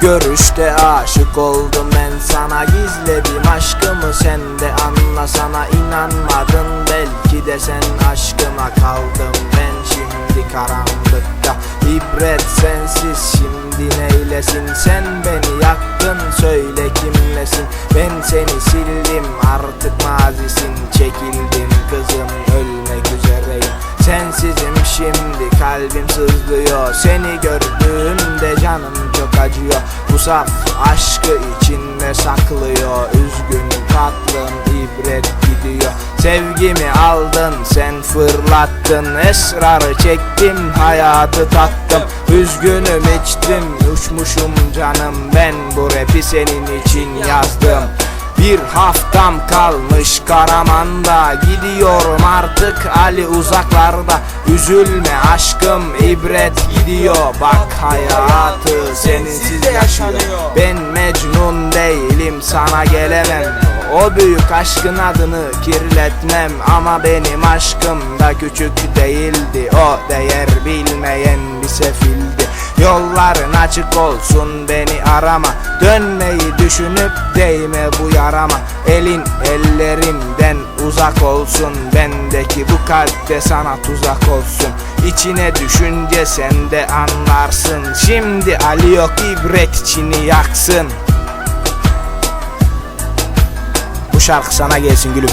görüşte aşık oldum ben sana Gizledim aşkımı sen de anlasana inanmadın Belki de sen aşkıma kaldım ben şimdi karanlıkta. İbret sensiz şimdi neylesin Sen beni yaktın söyle kimlesin Ben seni şimdi kalbim sızlıyor. Seni gördüğümde canım çok acıyor. Bu saf aşkı içinde saklıyor. Üzgünüm tatlım ibret gidiyor. Sevgimi aldın sen fırlattın. Esrarı çektim hayatı tattım. Üzgünüm içtim uçmuşum canım. Ben bu rapi senin için yazdım bir haftam kalmış Karaman'da. Gidiyorum artık Ali uzaklarda. Üzülme aşkım ibret gidiyor. Bak hayatı seninsiz yaşıyor. Ben Mecnun değilim sana gelemem. O büyük aşkın adını kirletmem. Ama benim aşkım da küçük değildi. O değer bilmeyen bir sefildi. Yolların açık olsun beni arama. Dönmeyi düşünüp değme bu yarama. Elin ellerimden uzak olsun Bendeki bu kalpte sana tuzak olsun. İçine düşünce sen de anlarsın. Şimdi Ali yok ibret Çin'i yaksın. Bu şarkı sana gelsin gülüm